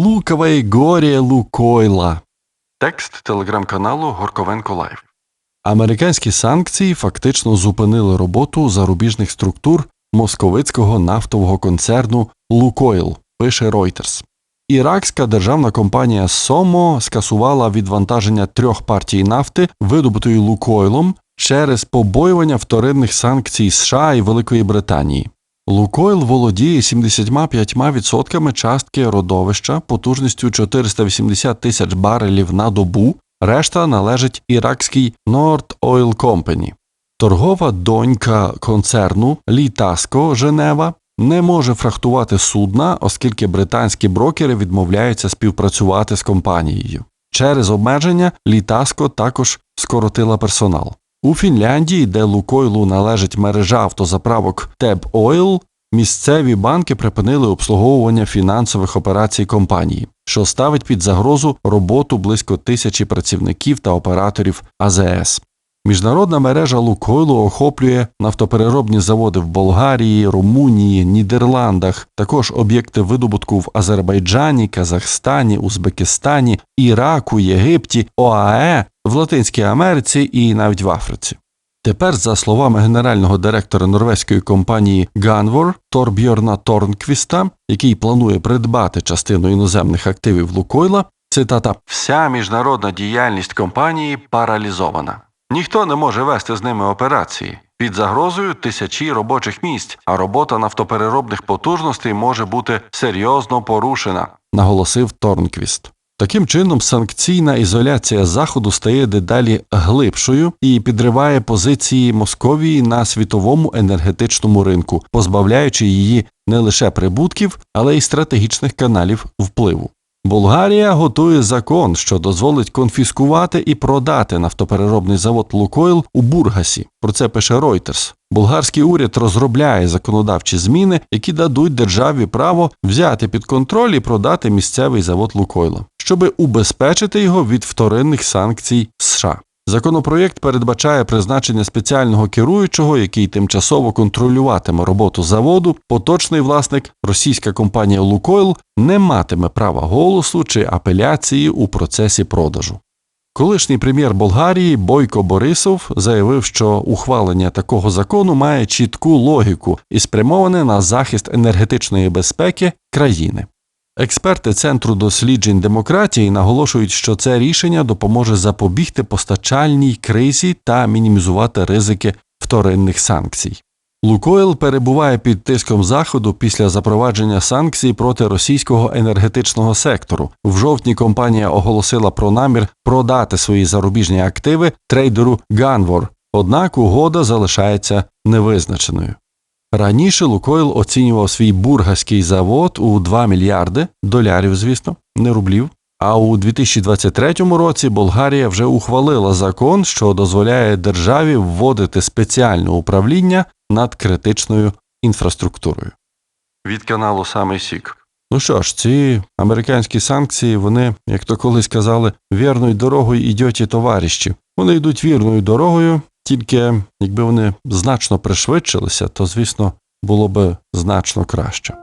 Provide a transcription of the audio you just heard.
Лукове горі Лукойла. Текст телеграм-каналу Горковенко Лайв. Американські санкції фактично зупинили роботу зарубіжних структур московицького нафтового концерну Лукойл, пише Reuters. Іракська державна компанія Сомо скасувала відвантаження трьох партій нафти, видобутої Лукойлом, через побоювання вторинних санкцій США і Великої Британії. Лукойл володіє 75% частки родовища потужністю 480 тисяч барелів на добу, решта належить іракській Nord Oil Company. Торгова донька концерну Літаско Женева не може фрахтувати судна, оскільки британські брокери відмовляються співпрацювати з компанією. Через обмеження Літаско також скоротила персонал. У Фінляндії, де Лукойлу належить мережа автозаправок Теб Ойл, місцеві банки припинили обслуговування фінансових операцій компанії, що ставить під загрозу роботу близько тисячі працівників та операторів АЗС. Міжнародна мережа Лукойлу охоплює нафтопереробні заводи в Болгарії, Румунії, Нідерландах, також об'єкти видобутку в Азербайджані, Казахстані, Узбекистані, Іраку, Єгипті, ОАЕ, в Латинській Америці і навіть в Африці. Тепер, за словами генерального директора норвезької компанії Ганвор Торбьорна Торнквіста, який планує придбати частину іноземних активів Лукойла, цитата Вся міжнародна діяльність компанії паралізована. Ніхто не може вести з ними операції. Під загрозою тисячі робочих місць, а робота нафтопереробних потужностей може бути серйозно порушена, наголосив Торнквіст. Таким чином, санкційна ізоляція Заходу стає дедалі глибшою і підриває позиції Московії на світовому енергетичному ринку, позбавляючи її не лише прибутків, але й стратегічних каналів впливу. Болгарія готує закон, що дозволить конфіскувати і продати нафтопереробний завод Лукойл у Бургасі. Про це пише Reuters. Болгарський уряд розробляє законодавчі зміни, які дадуть державі право взяти під контроль і продати місцевий завод Лукойла, щоби убезпечити його від вторинних санкцій США. Законопроєкт передбачає призначення спеціального керуючого, який тимчасово контролюватиме роботу заводу. Поточний власник, російська компанія Лукойл, не матиме права голосу чи апеляції у процесі продажу. Колишній прем'єр Болгарії Бойко Борисов заявив, що ухвалення такого закону має чітку логіку і спрямоване на захист енергетичної безпеки країни. Експерти Центру досліджень демократії наголошують, що це рішення допоможе запобігти постачальній кризі та мінімізувати ризики вторинних санкцій. Лукойл перебуває під тиском заходу після запровадження санкцій проти російського енергетичного сектору. В жовтні компанія оголосила про намір продати свої зарубіжні активи трейдеру Ганвор, однак угода залишається невизначеною. Раніше Лукойл оцінював свій бургаський завод у 2 мільярди долярів, звісно, не рублів. А у 2023 році Болгарія вже ухвалила закон, що дозволяє державі вводити спеціальне управління над критичною інфраструктурою. Від каналу Самий Сік. Ну що ж, ці американські санкції, вони, як то колись казали, вірною дорогою ідьоті товариші. Вони йдуть вірною дорогою, тільки якби вони значно пришвидшилися, то звісно було би значно краще.